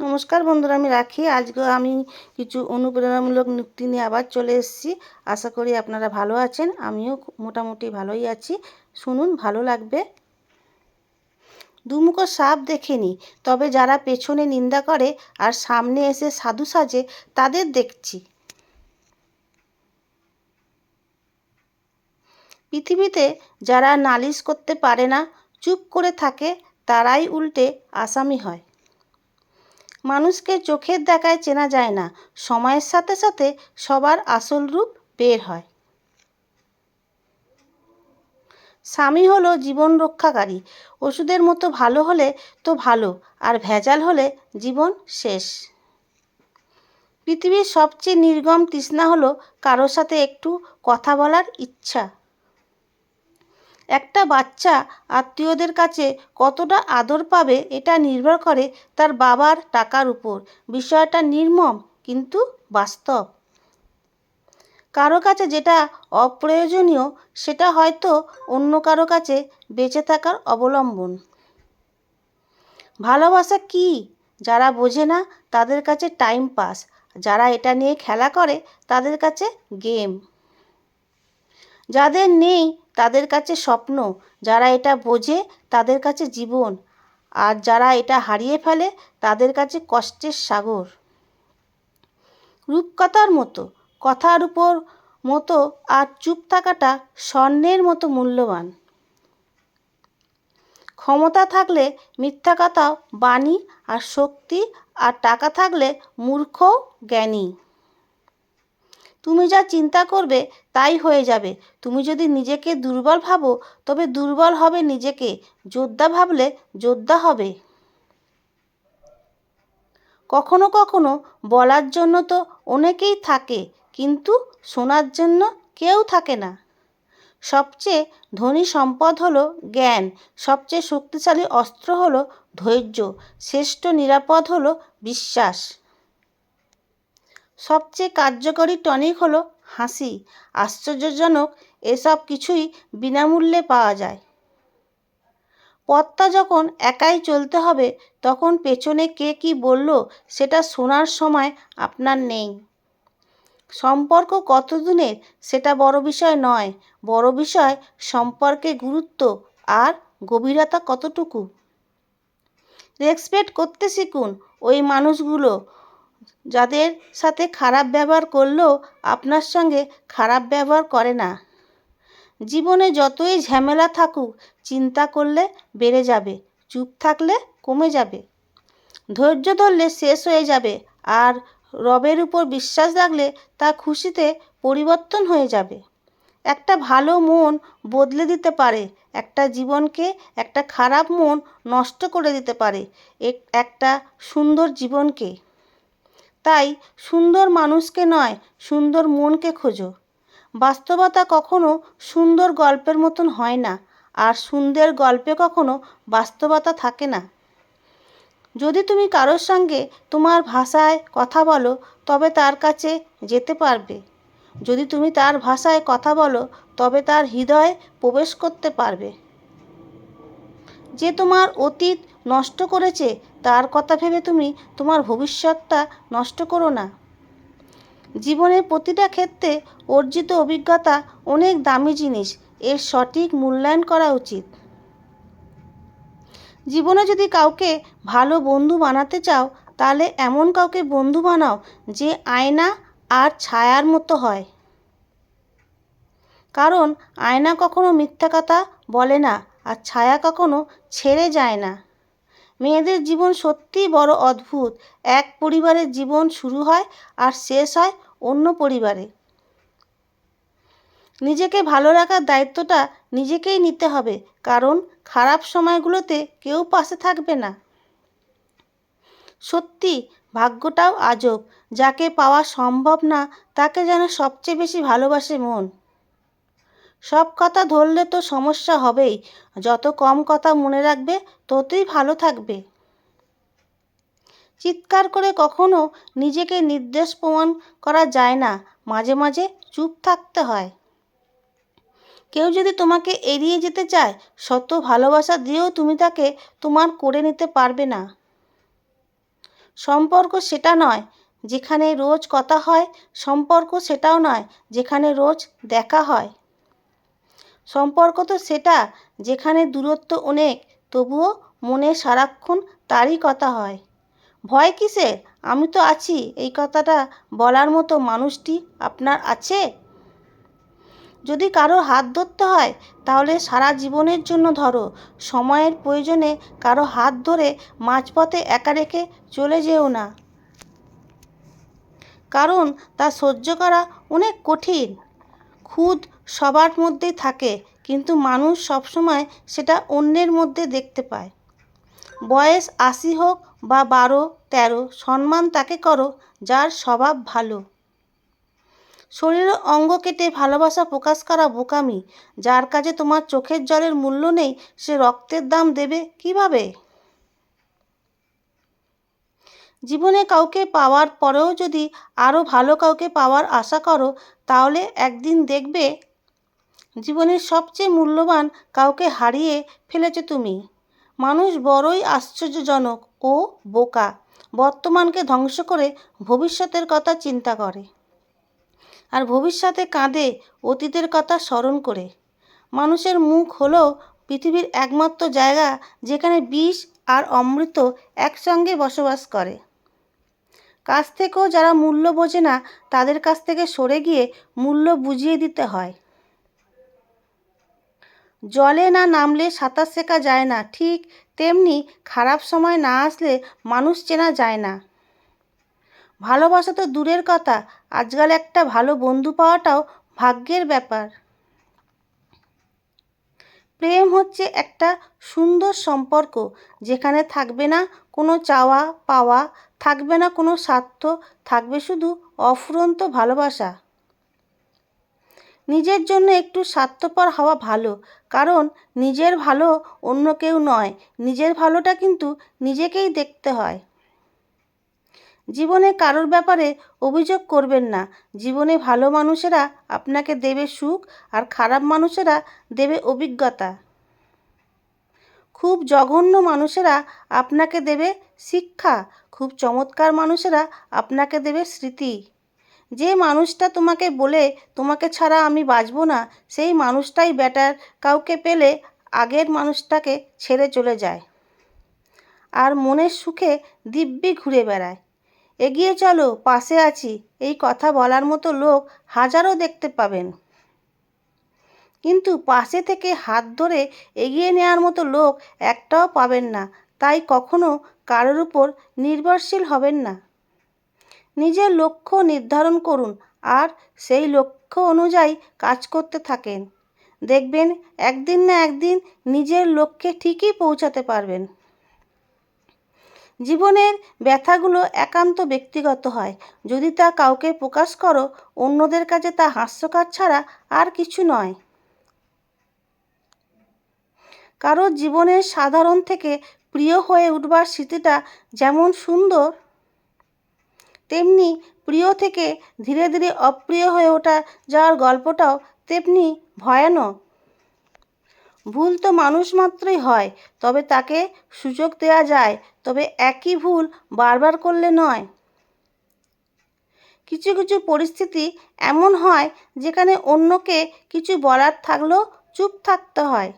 নমস্কার বন্ধুরা, আমি রাখি। আজকে আমি কিছু অনুপ্রেরণামূলক নুক্তি নিয়ে আবার চলে এসেছি। আশা করি আপনারা ভালো আছেন, আমিও মোটামুটি ভালোই আছি। শুনুন, ভালো লাগবে? দুমুখো সাপ দেখেনি, তবে যারা পেছনে নিন্দা করে আর সামনে এসে সাধু সাজে, তাদের দেখছি। পৃথিবীতে যারা নালিশ করতে পারে না, চুপ করে থাকে, তারাই উল্টে আসামি হয়। মানুষকে চোখের দেখায় চেনা যায় না। সময়ের সাথে সাথে সবার আসল রূপ বের হয়। স্বামী হলো জীবন রক্ষাকারী। ওষুধের মতো ভালো হলে তো ভালো, আর ভেজাল হলে জীবন শেষ। পৃথিবীর সবচেয়ে নির্গম তৃষ্ণা হলো কারোর সাথে একটু কথা বলার ইচ্ছা। একটা বাচ্চা আত্মীয়দের কাছে কতটা আদর পাবে এটা নির্ভর করে তার বাবার টাকার উপর। বিষয়টা নির্মম, কিন্তু বাস্তব। কারও কাছে যেটা অপ্রয়োজনীয়, সেটা হয়তো অন্য কারও কাছে বেঁচে থাকার অবলম্বন। ভালোবাসা কি? যারা বোঝে না, তাদের কাছে টাইম পাস। যারা এটা নিয়ে খেলা করে, তাদের কাছে গেম। যাদের নেই তাদের কাছে স্বপ্ন, যারা এটা বোঝে তাদের কাছে জীবন, আর যারা এটা হারিয়ে ফেলে তাদের কাছে কষ্টের সাগর। রূপকথার মতো, কথার উপর মতো আর চুপ থাকাটা স্বর্ণের মতো মূল্যবান। ক্ষমতা থাকলে মিথ্যা কথাও বাণী আর শক্তি, আর টাকা থাকলে মূর্খ জ্ঞানী। তুমি যা চিন্তা করবে তাই হয়ে যাবে। তুমি যদি নিজেকে দুর্বল ভাবো, তবে দুর্বল হবে নিজেকে। যোদ্ধা ভাবলে যোদ্ধা হবে। কখনো কখনো বলার জন্য তো অনেকেই থাকে, কিন্তু শোনার জন্য কেউ থাকে না। সবচেয়ে ধনী সম্পদ হলো জ্ঞান, সবচেয়ে শক্তিশালী অস্ত্র হলো ধৈর্য, শ্রেষ্ঠ নিরাপদ হলো বিশ্বাস। সবচেয়ে কার্যকরী টনিক হলো হাসি। আশ্চর্যজনক এসব কিছুই বিনামূল্যে পাওয়া যায়। পথটা যখন একাই চলতে হবে, তখন পেছনে কে কি বলল সেটা শোনার সময় আপনার নেই। সম্পর্ক কতদিনের সেটা বড় বিষয় নয়। বড় বিষয় সম্পর্কে গুরুত্ব আর গভীরতা কতটুকু? রেসপেক্ট করতে শিখুন ওই মানুষগুলো। যাদের সাথে খারাপ ব্যবহার করলেও আপনার সঙ্গে খারাপ ব্যবহার করে না। জীবনে যতই ঝামেলা থাকুক, চিন্তা করলে বেড়ে যাবে, চুপ থাকলে কমে যাবে। ধৈর্য ধরলে শেষ হয়ে যাবে আর রবের উপর বিশ্বাস রাখলে তা খুশিতে পরিবর্তন হয়ে যাবে। একটা ভালো মন বদলে দিতে পারে, একটা জীবনকে একটা খারাপ মন নষ্ট করে দিতে পারে একটা সুন্দর জীবনকে। তাই সুন্দর মানুষকে নয়, সুন্দর মনকে খোঁজো। বাস্তবতা কখনো সুন্দর গল্পের মতন হয় না, আর সুন্দর গল্পে কখনো বাস্তবতা থাকে না। যদি তুমি কারোর সঙ্গে তোমার ভাষায় কথা বলো, তবে তার কাছে যেতে পারবে। যদি তুমি তার ভাষায় কথা বলো, তবে তার হৃদয়ে প্রবেশ করতে পারবে। যে তোমার অতীত নষ্ট করেছে তার কথা ভেবে তুমি তোমার ভবিষ্যৎটা নষ্ট করো না। জীবনের প্রতিটা ক্ষেত্রে অর্জিত অভিজ্ঞতা অনেক দামি জিনিস, এর সঠিক মূল্যায়ন করা উচিত। জীবনে যদি কাউকে ভালো বন্ধু বানাতে চাও, তাহলে এমন কাউকে বন্ধু বানাও যে আয়না আর ছায়ার মতো হয়। কারণ আয়না কখনো মিথ্যা কথা বলে না আর ছায়া কখনো ছেড়ে যায় না। মেয়েদের জীবন সত্যিই বড় অদ্ভুত। এক পরিবারের জীবন শুরু হয় আর শেষ হয় অন্য পরিবারে। নিজেকে ভালো রাখার দায়িত্বটা নিজেকেই নিতে হবে, কারণ খারাপ সময়গুলোতে কেউ পাশে থাকবে না। সত্যি, ভাগ্যটাও আজব। যাকে পাওয়া সম্ভব না, তাকে যেন সবচেয়ে বেশি ভালোবাসে মন। সব কথা ধরলে তো সমস্যা হবেই। যত কম কথা মনে রাখবে, ততই ভালো থাকবে। চিৎকার করে কখনো নিজেকে নির্দেশ প্রমাণ করা যায় না। মাঝে মাঝে চুপ থাকতে হয়। কেউ যদি তোমাকে এড়িয়ে যেতে চায় শত ভালোবাসা দিয়েও তুমি তাকে তোমার করে নিতে পারবে না। সম্পর্ক সেটা নয় যেখানে রোজ কথা হয়, সম্পর্ক সেটাও নয় যেখানে রোজ দেখা হয়। সম্পর্ক তো সেটা, যেখানে দূরত্ব অনেক, তবুও মনে সারাক্ষণ তারই কথা হয়। ভয় কিসের? আমি তো আছি, এই কথাটা বলার মতো মানুষটি আপনার আছে? যদি কারও হাত ধরতে হয়, তাহলে সারা জীবনের জন্য ধরো, সময়ের প্রয়োজনে কারও হাত ধরে মাঝপথে একা রেখে চলে যেও না। কারণ তা সহ্য করা অনেক কঠিন। খুদ সবার মধ্যেই থাকে, কিন্তু মানুষ সবসময় সেটা অন্যের মধ্যে দেখতে পায়। বয়স আশি হোক বা বারো, তেরো, সম্মান তাকে করো, যার স্বভাব ভালো। শরীরের অঙ্গ কেটে ভালোবাসা প্রকাশ করা বোকামি, যার কাছে তোমার চোখের জলের মূল্য নেই, সে রক্তের দাম দেবে কীভাবে? জীবনে কাউকে পাওয়ার পরেও যদি আরও ভালো কাউকে পাওয়ার আশা করো, তাহলে একদিন দেখবে জীবনের সবচেয়ে মূল্যবান কাউকে হারিয়ে ফেলেছো তুমি। মানুষ বড়ই আশ্চর্যজনক ও বোকা, বর্তমানকে ধ্বংস করে ভবিষ্যতের কথা চিন্তা করে আর ভবিষ্যতে কাঁদে অতীতের কথা স্মরণ করে। মানুষের মুখ হলো পৃথিবীর একমাত্র জায়গা যেখানে বিষ আর অমৃত একসঙ্গে বসবাস করে। কাছ থেকেও যারা মূল্য বোঝে না, তাদের কাছ থেকে সরে গিয়ে মূল্য বুঝিয়ে দিতে হয়। জলে না নামলে সাঁতার শেখা যায় না, ঠিক তেমনি খারাপ সময় না আসলে মানুষ চেনা যায় না। ভালোবাসা তো দূরের কথা, আজকাল একটা ভালো বন্ধু পাওয়াটাও ভাগ্যের ব্যাপার। প্রেম হচ্ছে একটা সুন্দর সম্পর্ক, যেখানে থাকবে না কোনো চাওয়া পাওয়া, থাকবে না কোনো স্বার্থ, থাকবে শুধু অফুরন্ত ভালোবাসা। নিজের জন্য একটু স্বার্থপর হওয়া ভালো, কারণ নিজের ভালো অন্য কেউ নয়, নিজের ভালোটা কিন্তু নিজেকেই দেখতে হয়। জীবনে কারোর ব্যাপারে অভিযোগ করবেন না। জীবনে ভালো মানুষেরা আপনাকে দেবে সুখ আর খারাপ মানুষেরা দেবে অভিজ্ঞতা। খুব জঘন্য মানুষেরা আপনাকে দেবে শিক্ষা। খুব চমৎকার মানুষেরা আপনাকে দেবে স্মৃতি। যে মানুষটা তোমাকে বলে, তোমাকে ছাড়া আমি বাঁচব না, সেই মানুষটাই ব্যাটার। কাউকে পেলে আগের মানুষটাকে ছেড়ে চলে যায়। আর মনের সুখে দিব্যি ঘুরে বেড়ায়। এগিয়ে চলো, পাশে আছি। এই কথা বলার মতো লোক হাজারো দেখতে পাবেন। কিন্তু পাশে থেকে হাত ধরে এগিয়ে নেওয়ার মতো লোক একটাও পাবেন না। তাই কখনো কারোর উপর নির্ভরশীল হবেন না। নিজের লক্ষ্য নির্ধারণ করুন আর সেই লক্ষ্য অনুযায়ী কাজ করতে থাকেন। দেখবেন একদিন না একদিন নিজের লক্ষ্যে ঠিকই পৌঁছাতে পারবেন। জীবনের ব্যথাগুলো একান্ত ব্যক্তিগত হয়। যদি তা কাউকে প্রকাশ করো, অন্যদের কাছে তা হাস্যকর ছাড়া আর কিছু নয়। কারও জীবনের সাধারণ থেকে প্রিয় হয়ে উঠবার স্মৃতিটা যেমন সুন্দর, তেমনি প্রিয় থেকে ধীরে ধীরে অপ্রিয় হয়ে ওঠা যাওয়ার গল্পটাও তেমনি ভয়ানক। ভুল তো মানুষ মাত্রই হয়, তবে তাকে সুযোগ দেওয়া যায়, তবে একই ভুল বারবার করলে নয়। কিছু কিছু পরিস্থিতি এমন হয় যেখানে অন্যকে কিছু বলার থাকলেও চুপ থাকতে হয়।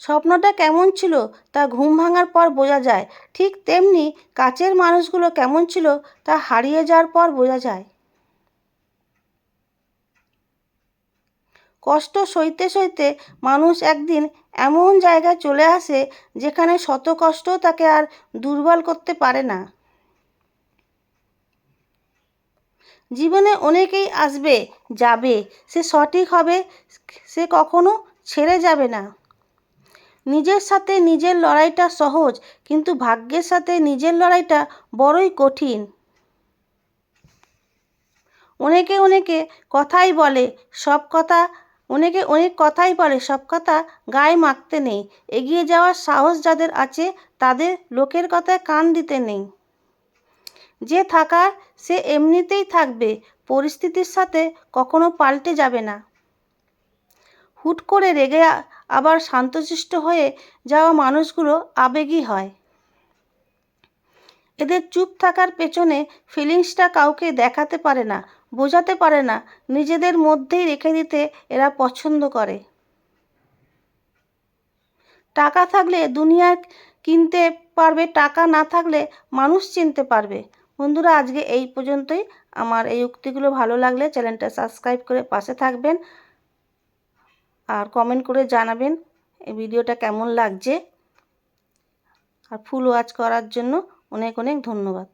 স্বপ্নটা কেমন ছিল তা ঘুম ভাঙার পর বোঝা যায়, ঠিক তেমনি কাছের মানুষগুলো কেমন ছিল তা হারিয়ে যাওয়ার পর বোঝা যায়। কষ্ট সইতে সইতে মানুষ একদিন এমন জায়গায় চলে আসে যেখানে শত কষ্টও তাকে আর দুর্বল করতে পারে না। জীবনে অনেকেই আসবে, যাবে, সে সঠিক হবে, সে কখনো ছেড়ে যাবে না। নিজের সাথে নিজের লড়াইটা সহজ, কিন্তু ভাগ্যের সাথে নিজের লড়াইটা বড়ই কঠিন। অনেকে অনেকে কথাই বলে, সব কথা অনেকে অনেক কথাই বলে, সব কথা গায়ে মাখতে নেই। এগিয়ে যাওয়ার সাহস যাদের আছে, তাদের লোকের কথায় কান দিতে নেই। যে থাকার, সে এমনিতেই থাকবে, পরিস্থিতির সাথে কখনো পাল্টে যাবে না। হুট করে রেগে আবার শান্তশিষ্ট হয়ে যাওয়া মানুষগুলো আবেগী হয়। এদের চুপ থাকার পেছনে ফিলিংসটা কাউকে দেখাতে পারে না। বোঝাতে পারে না। নিজেদের মধ্যেই রেখে দিতে এরা পছন্দ করে। টাকা থাকলে দুনিয়া কিনতে পারবে, টাকা না থাকলে মানুষ চিনতে পারবে। বন্ধুরা, আজকে এই পর্যন্তই। আমার এই উক্তিগুলো ভালো লাগলে চ্যানেলটা সাবস্ক্রাইব করে পাশে থাকবেন আর কমেন্ট করে জানাবেন এই ভিডিওটা কেমন লাগছে। আর ফুল ওয়াচ করার জন্য অনেক অনেক ধন্যবাদ।